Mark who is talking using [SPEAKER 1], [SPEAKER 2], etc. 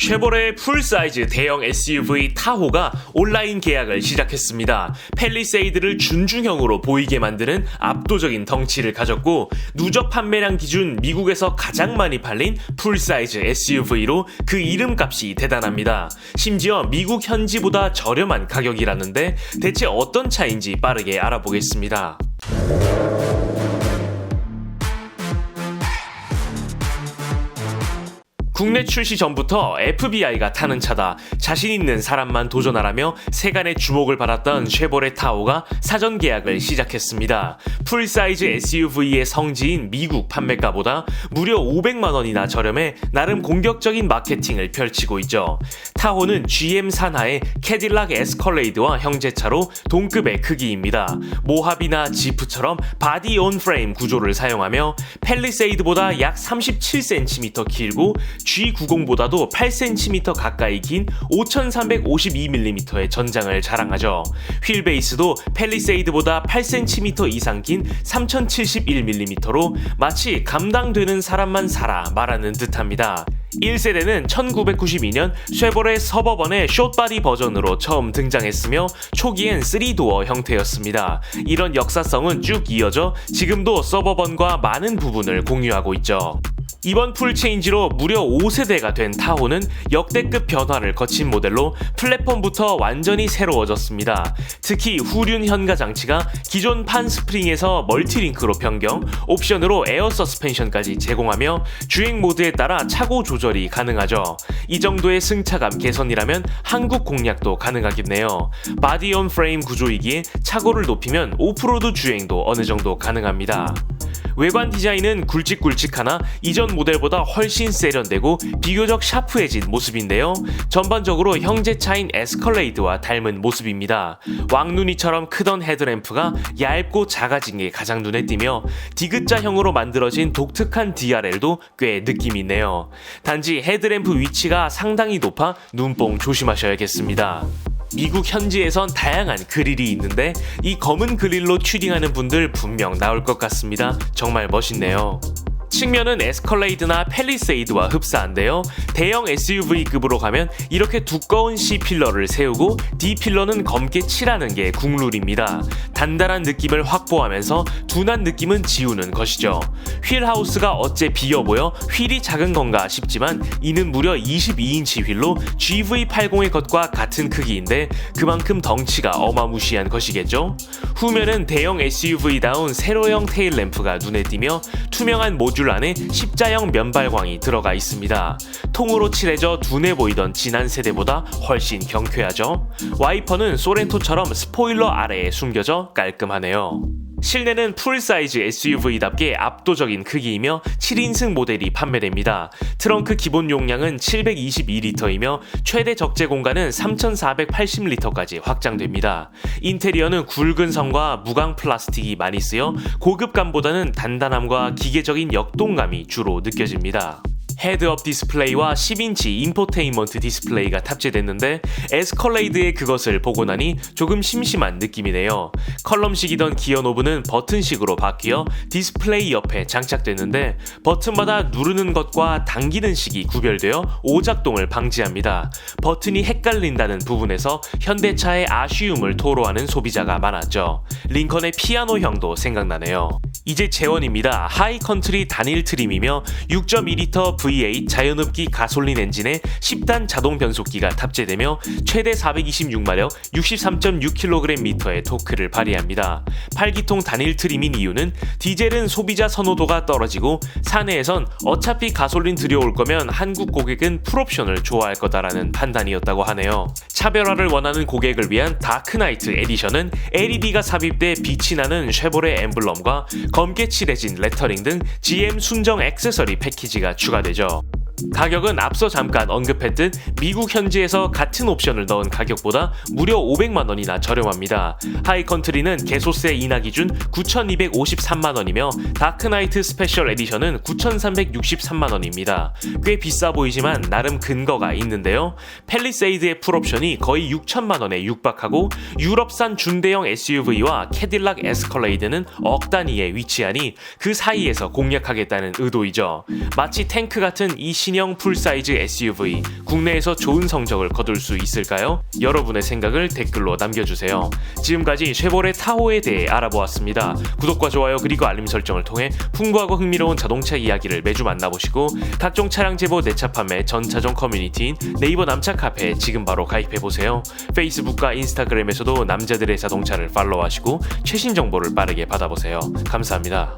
[SPEAKER 1] 쉐보레의 풀사이즈 대형 SUV 타호가 온라인 계약을 시작했습니다. 펠리세이드를 준중형으로 보이게 만드는 압도적인 덩치를 가졌고 누적 판매량 기준 미국에서 가장 많이 팔린 풀사이즈 SUV로 그 이름값이 대단합니다. 심지어 미국 현지보다 저렴한 가격이라는데 대체 어떤 차인지 빠르게 알아보겠습니다. 국내 출시 전부터 FBI가 타는 차다. 자신 있는 사람만 도전하라며 세간의 주목을 받았던 쉐보레 타오가 사전 계약을 시작했습니다. 풀사이즈 SUV의 성지인 미국 판매가보다 무려 500만 원이나 저렴해 나름 공격적인 마케팅을 펼치고 있죠. 타호는 GM 산하의 캐딜락 에스컬레이드와 형제차로 동급의 크기입니다. 모하비나 지프처럼 바디 온 프레임 구조를 사용하며 펠리세이드보다 약 37cm 길고 G90보다도 8cm 가까이 긴 5352mm의 전장을 자랑하죠. 휠 베이스도 펠리세이드보다 8cm 이상 긴 3071mm로 마치 감당되는 사람만 살아 말하는 듯합니다. 1세대는 1992년 쉐보레 서버번의 숏바디 버전으로 처음 등장했으며 초기엔 3도어 형태였습니다. 이런 역사성은 쭉 이어져 지금도 서버번과 많은 부분을 공유하고 있죠. 이번 풀체인지로 무려 5세대가 된 타호는 역대급 변화를 거친 모델로 플랫폼부터 완전히 새로워졌습니다. 특히 후륜 현가 장치가 기존 판 스프링에서 멀티링크로 변경, 옵션으로 에어 서스펜션까지 제공하며 주행 모드에 따라 차고 조절이 가능하죠. 이 정도의 승차감 개선이라면 한국 공략도 가능하겠네요. 바디 온 프레임 구조이기에 차고를 높이면 오프로드 주행도 어느 정도 가능합니다. 외관 디자인은 굵직굵직하나 이전 모델보다 훨씬 세련되고 비교적 샤프해진 모습인데요. 전반적으로 형제 차인 에스컬레이드와 닮은 모습입니다. 왕눈이처럼 크던 헤드램프가 얇고 작아진 게 가장 눈에 띄며 디귿자형으로 만들어진 독특한 DRL도 꽤 느낌이 있네요. 단지 헤드램프 위치가 상당히 높아 눈뽕 조심하셔야겠습니다. 미국 현지에선 다양한 그릴이 있는데 이 검은 그릴로 튜닝하는 분들 분명 나올 것 같습니다. 정말 멋있네요. 측면은 에스컬레이드나 펠리세이드와 흡사한데요. 대형 SUV급으로 가면 이렇게 두꺼운 C필러를 세우고 D필러는 검게 칠하는 게 국룰입니다. 단단한 느낌을 확보하면서 둔한 느낌은 지우는 것이죠. 휠 하우스가 어째 비어 보여 휠이 작은 건가 싶지만 이는 무려 22인치 휠로 GV80의 것과 같은 크기인데 그만큼 덩치가 어마무시한 것이겠죠. 후면은 대형 SUV다운 세로형 테일 램프가 눈에 띄며 투명한 모듈 안에 십자형 면발광이 들어가 있습니다. 통으로 칠해져 둔해 보이던 지난 세대보다 훨씬 경쾌하죠. 와이퍼는 소렌토처럼 스포일러 아래에 숨겨져 깔끔하네요. 실내는 풀사이즈 SUV답게 압도적인 크기이며 7인승 모델이 판매됩니다. 트렁크 기본 용량은 722리터이며 최대 적재 공간은 3480리터까지 확장됩니다. 인테리어는 굵은 선과 무광 플라스틱이 많이 쓰여 고급감보다는 단단함과 기계적인 역동감이 주로 느껴집니다. 헤드업 디스플레이와 10인치 인포테인먼트 디스플레이가 탑재됐는데 에스컬레이드의 그것을 보고 나니 조금 심심한 느낌이네요. 컬럼식이던 기어 노브는 버튼식으로 바뀌어 디스플레이 옆에 장착됐는데 버튼마다 누르는 것과 당기는 식이 구별되어 오작동을 방지합니다. 버튼이 헷갈린다는 부분에서 현대차의 아쉬움을 토로하는 소비자가 많았죠. 링컨의 피아노형도 생각나네요. 이제 재원입니다. 하이컨트리 단일 트림이며 6.2L V8 자연흡기 가솔린 엔진에 10단 자동 변속기가 탑재되며 최대 426마력 63.6kgm의 토크를 발휘합니다. 8기통 단일 트림인 이유는 디젤은 소비자 선호도가 떨어지고 사내에선 어차피 가솔린 들여올 거면 한국 고객은 풀옵션을 좋아할 거다라는 판단이었다고 하네요. 차별화를 원하는 고객을 위한 다크나이트 에디션은 LED가 삽입돼 빛이 나는 쉐보레 엠블럼과 검게 칠해진 레터링 등 GM 순정 액세서리 패키지가 추가되죠. 가격은 앞서 잠깐 언급했듯 미국 현지에서 같은 옵션을 넣은 가격보다 무려 500만 원이나 저렴합니다. 하이컨트리는 개소세 인하 기준 9,253만 원이며 다크나이트 스페셜 에디션은 9,363만 원입니다. 꽤 비싸 보이지만 나름 근거가 있는데요. 펠리세이드의 풀옵션이 거의 6천만 원에 육박하고 유럽산 중대형 SUV와 캐딜락 에스컬레이드는 억 단위에 위치하니 그 사이에서 공략하겠다는 의도이죠. 마치 탱크 같은 이 신. 신형 풀사이즈 SUV 국내에서 좋은 성적을 거둘 수 있을까요? 여러분의 생각을 댓글로 남겨주세요. 지금까지 쉐보레 타호에 대해 알아보았습니다. 구독과 좋아요 그리고 알림 설정을 통해 풍부하고 흥미로운 자동차 이야기를 매주 만나보시고 각종 차량 제보 내차 판매 전차종 커뮤니티인 네이버 남차 카페에 지금 바로 가입해보세요. 페이스북과 인스타그램에서도 남자들의 자동차를 팔로우하시고 최신 정보를 빠르게 받아보세요. 감사합니다.